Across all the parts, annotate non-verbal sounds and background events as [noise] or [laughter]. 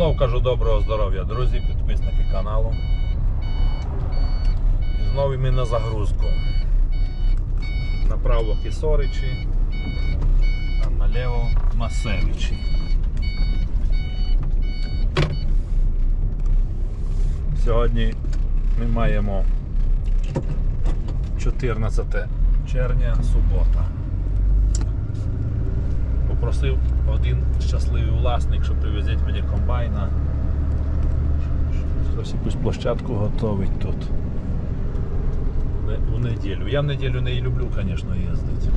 Знов кажу доброго здоров'я, друзі, підписники каналу. І знову ми на загрузку. Направо Кисоричі, а наліво Масевичі. Сьогодні ми маємо 14 червня, субота. Попросив один щасливий власник, що привезіть мені комбайна. Хтось якусь площадку готовить тут. В неділю. Я в неділю не люблю, звісно, їздити.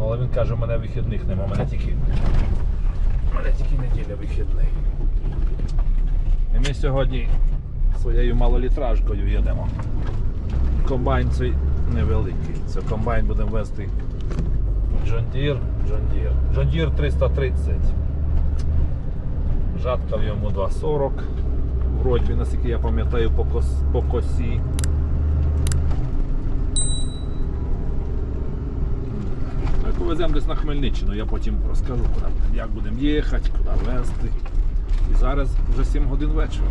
Але він каже, у мене вихідних нема, у мене тільки. У мене тільки неділя вихідний. І ми сьогодні своєю малолітражкою їдемо. Комбайн цей невеликий. Це комбайн будемо вести Deere. John Deere 330. Жатка в йому 240. Вроді, наскільки я пам'ятаю, по, кос, по косі. Як веземо десь на Хмельниччину, я потім розкажу, куди як будемо їхати, куди везти. І зараз вже 7 годин вечора.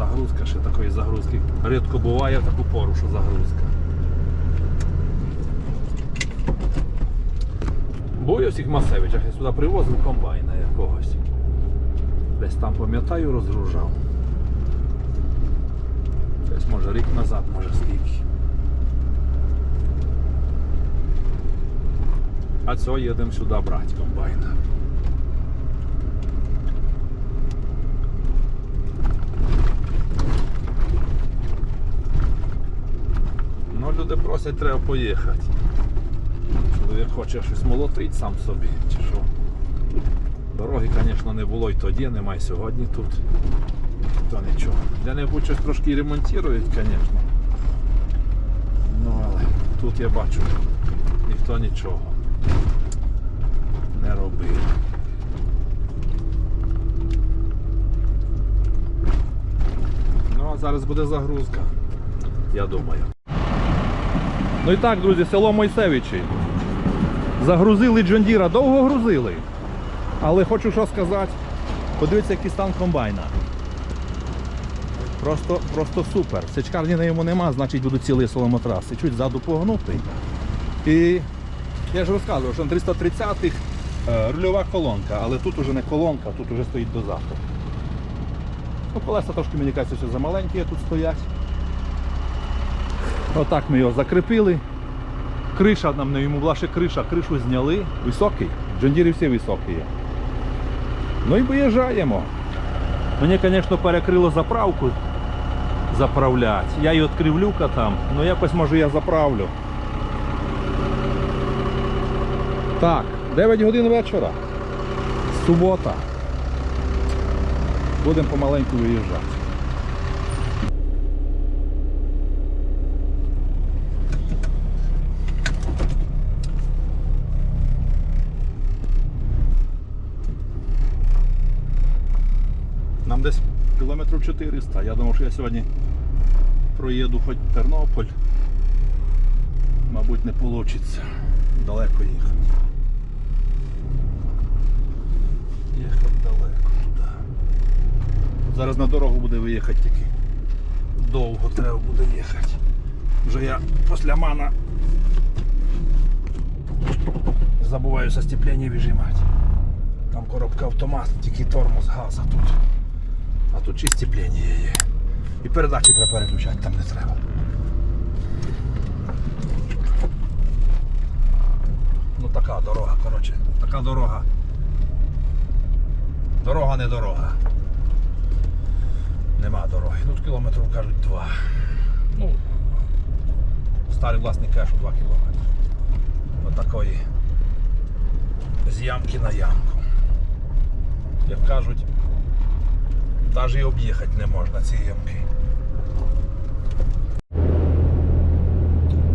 Загрузка ще такої загрузки. Рідко буває в таку пору, що загрузка. Був я всіх Масевичах, я сюди привозив комбайна якогось. Десь там пам'ятаю, розгружав. Десь може рік назад, може скільки. А цього їдемо сюди брати комбайна. Ну, просять, треба поїхати. Чоловік хоче щось молотить сам собі, чи що. Дороги, звісно, не було і тоді, немає сьогодні тут. То нічого. Де-небудь щось трошки ремонтують, звісно. Ну, але тут я бачу, ніхто нічого не робив. Ну, а зараз буде загрузка, я думаю. Ну і так, друзі, село Мойсевичі. Загрузили Джондіра, довго грузили. Але хочу що сказати, подивіться, який стан комбайна. Просто, просто супер. Сечкарні на йому нема, значить будуть цілий соломотраси. Чуть ззаду погнутий. І я ж розказував, що на 330-х е, рульова колонка, але тут уже не колонка, тут уже стоїть дозатор. Ну, колеса трошки, мені кажеться, що замаленькі тут стоять. Отак ми його закріпили. Криша нам не йому була ще криша, кришу зняли. Високий. Джондіри всі високі є. Ну і виїжджаємо. Мені, звісно, перекрило заправку заправляти. Я її відкрив люка там, ну якось може я заправлю. Так, 9 годин вечора. Субота. Будемо помаленьку виїжджати. Нам десь кілометрів 400. Я думав, що я сьогодні проїду хоч Тернополь. Мабуть, не вийде далеко їхати. Їхати далеко туди. Зараз на дорогу буде виїхати тільки. Довго треба буде їхати. Вже я після мана забуваю со степлення вижимати. Там коробка автомат, тільки тормоз, газ, а тут. Тут чи степлення є. І передачі треба переключати, там не треба. Ну така дорога, коротше. Така дорога. Дорога не дорога. Нема дороги. Тут кілометрів кажуть два. Ну, старий власник каже, що два кілометри. Отакої з ямки на ямку. Як кажуть, навіть і об'їхати не можна ці ямки.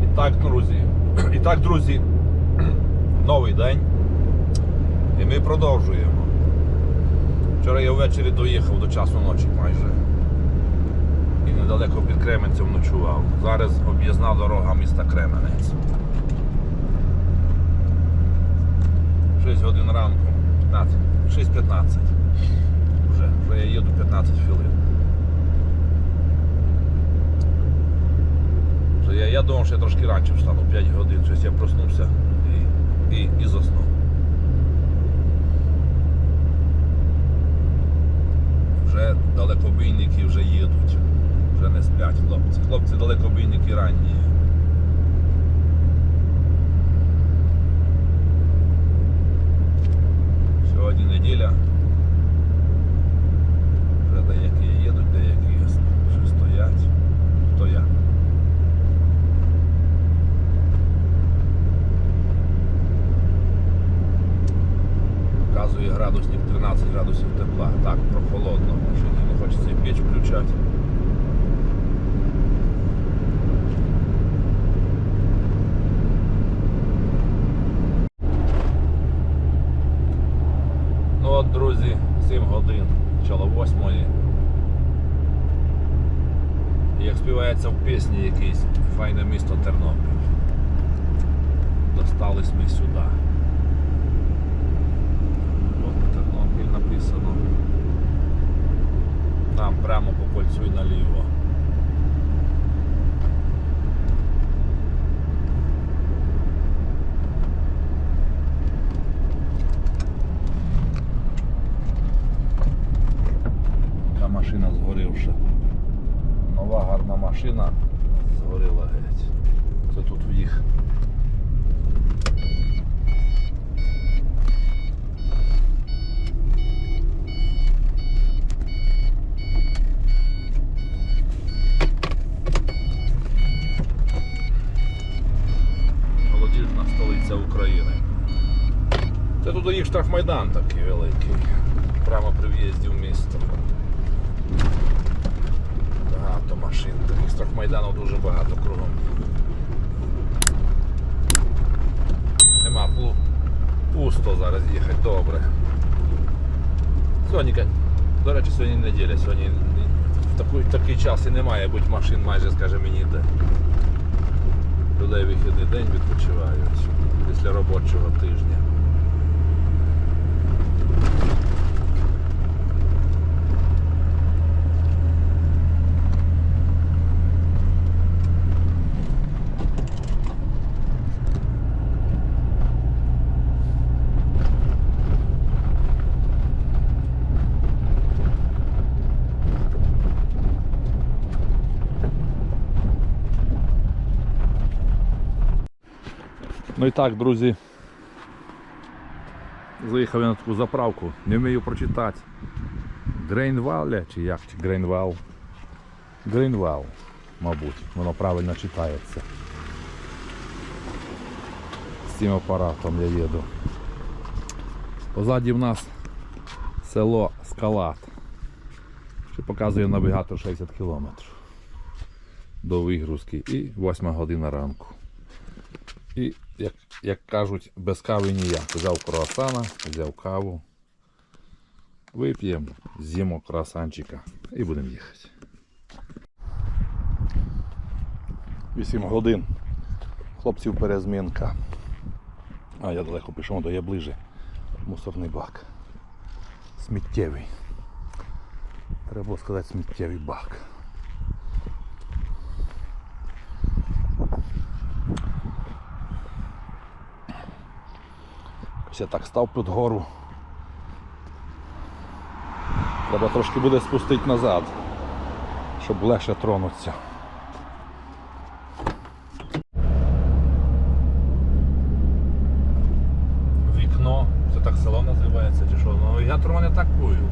І так, друзі. І так, друзі, [clears throat] новий день. І ми продовжуємо. Вчора я ввечері доїхав до часу ночі майже. І недалеко під Кременцем ночував. Зараз об'їзна дорога міста Кременець. 6 годин ранку. 15. 6.15. Вже, я їду 15 хвилин. Я, я думав, що я трошки раніше встану, 5 годин, щось я проснувся і, і, і заснув. Вже далекобійники вже їдуть. Вже не сплять хлопці. Хлопці далекобійники ранні. Сьогодні неділя. Вже деякі їдуть, деякі ще стоять. Хто я? Показує градусник 13 градусів тепла. Так, прохолодно. в не хочеться і піч включати. Ну от, друзі, 7 годин, почало 8. І як співається в пісні якийсь файне місто Тернопіль. Достались ми сюди. От Тернопіль написано. Там прямо по кольцю і наліво. Така машина згорівша. Нова гарна машина згоріла геть. Це тут в їх. Молодіжна столиця України. Це тут їх штрафмайдан такий великий. Прямо при в'їзді в місто. Багато машин. Таких страхмайданів дуже багато кругом. Нема пу- пусто зараз їхати, добре. Сьогодні, до речі, сьогодні неділя, сьогодні в такий, такий час і немає будь машин майже, скаже мені, де. Людей вихідний день відпочивають після робочого тижня. Ну і так, друзі. Заїхав я на таку заправку, не вмію прочитати. Грейнвалля чи як? Чи Грейнвал? Мабуть, воно правильно читається. З цим апаратом я їду. Позаді в нас село Скалат. Що показує навігатор 60 кілометрів до вигрузки і 8 година ранку. І, як, кажуть, без кави ніяк. Взяв круасана, взяв каву. Вип'ємо, з'їмо круасанчика і будемо їхати. 8 годин. Хлопців перезмінка. А я далеко пішов, то я ближе. Мусорний бак. Сміттєвий. Треба сказати сміттєвий бак. Я так став під гору. Треба трошки буде спустити назад, щоб легше тронутися. Вікно, це так село називається чи що? Ну я трону не такую.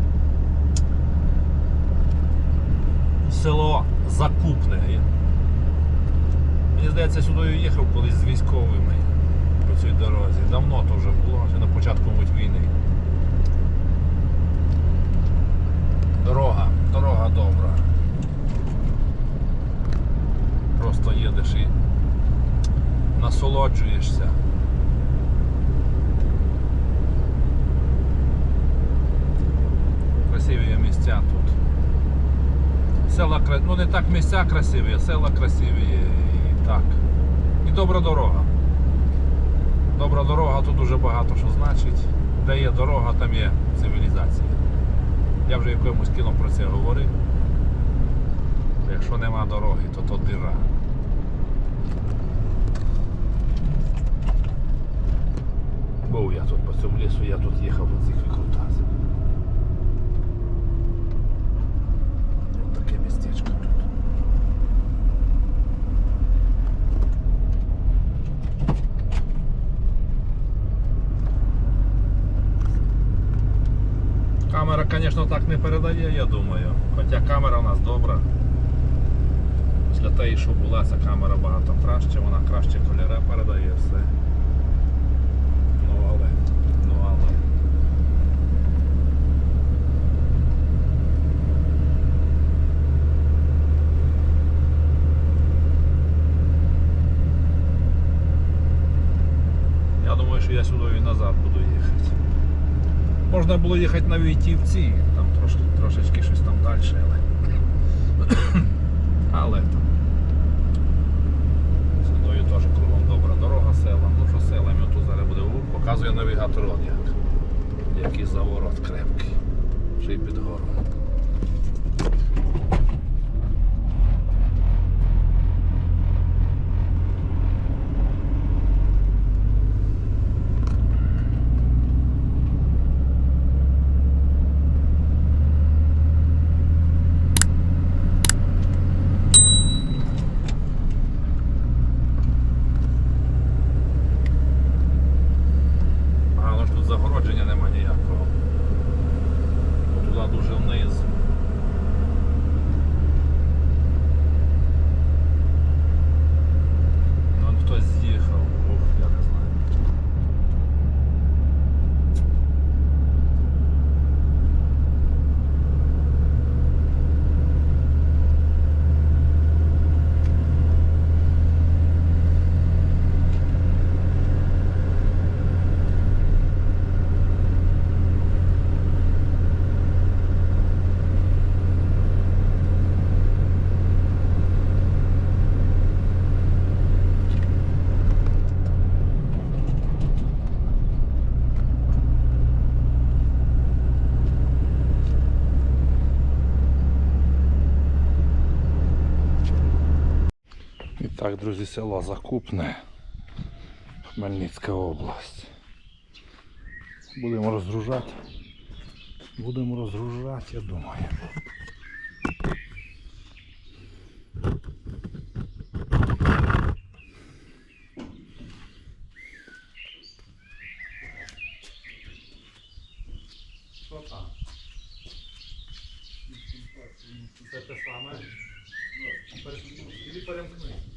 Село Закупне. Мені здається, сюди їхав колись з військовими по цій дорозі. Давно то вже було, ще на початку війни. Дорога, дорога добра. Просто їдеш і насолоджуєшся. Красиві місця тут. Села, ну не так місця красиві, а села красиві і так. І добра дорога. Добра дорога тут дуже багато що значить. Де є дорога, там є цивілізація. Я вже в якомусь кіно про це говорив. Якщо нема дороги, то то дира. Був я тут по цьому лісу, я тут їхав по цих викрутасах. Ось таке містечко тут. Камера, звісно, так не передає, я думаю. Хоча камера у нас добра. Після тієї, що була, ця камера багато краще, вона краще кольори передає все. Ну але, ну але. Я думаю, що я сюди і назад. Можна було їхати на Війтівці, там трошки, трошечки щось там далі, але там. Сюдою теж кругом добра дорога села. Ну що селами тут зараз буде у, показує навігатор он як. Який заворот крепкий. Ще й під гору. Погано ж тут загородження нема ніякого. Бо Туди дуже вниз. Ну, он хтось з'їхав. Ух, я не знаю. І так, друзі, село Закупне, Хмельницька область. Будемо розгружати. Будемо розгружати, я думаю. Що? Це те саме. Іди перемкни.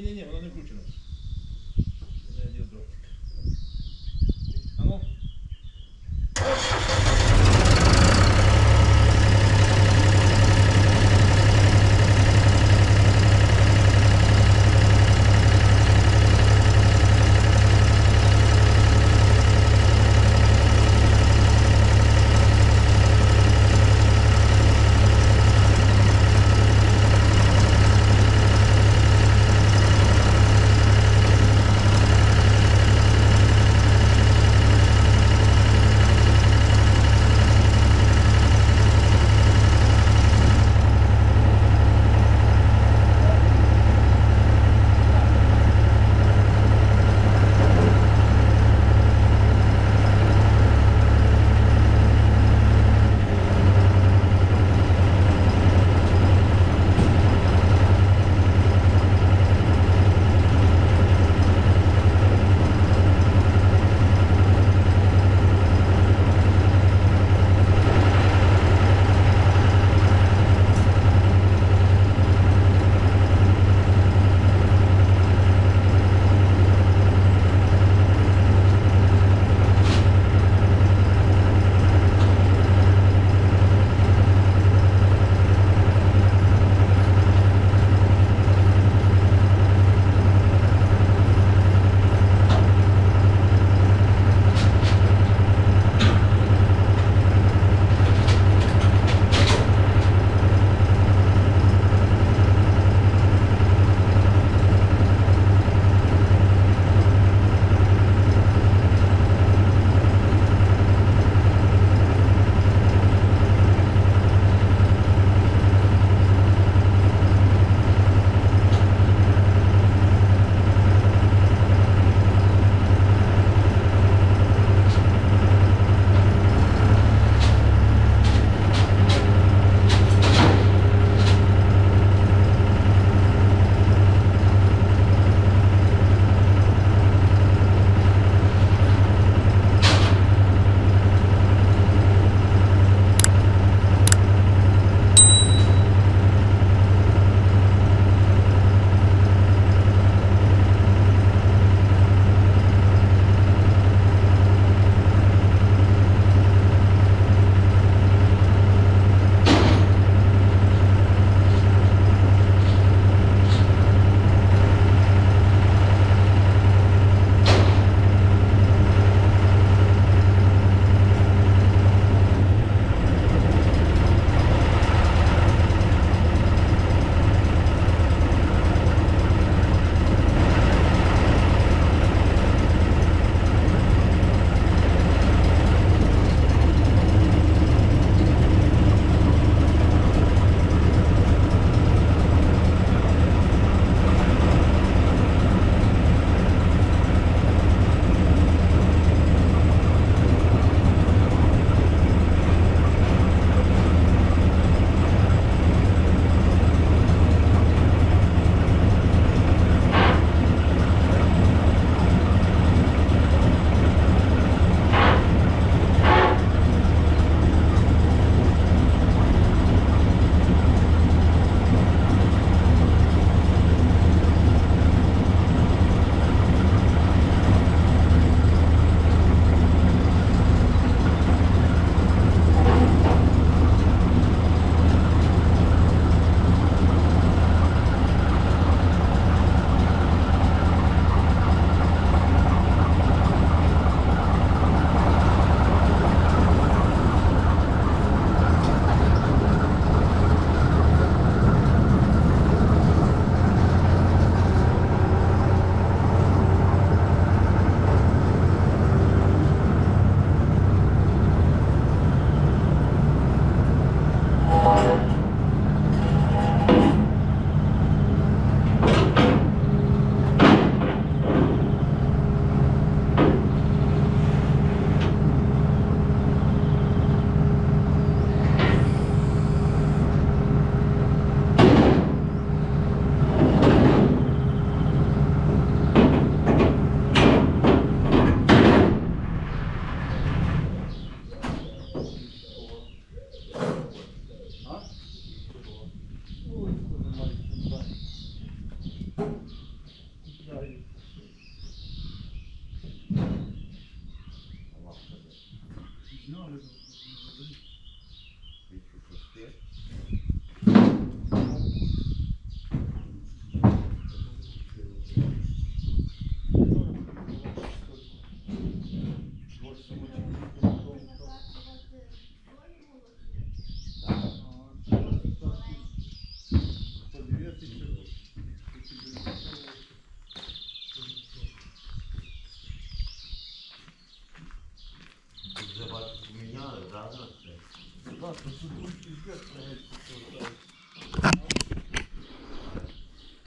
Ні, воно не включено.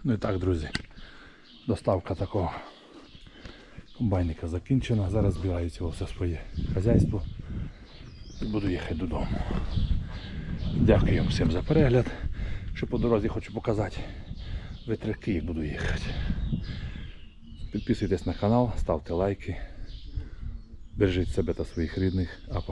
Ну і так, друзі, доставка такого комбайника закінчена. Зараз збираю цього все своє хазяйство і буду їхати додому. Дякую всім за перегляд. Що по дорозі хочу показати, витряки буду їхати. Підписуйтесь на канал, ставте лайки, бережіть себе та своїх рідних.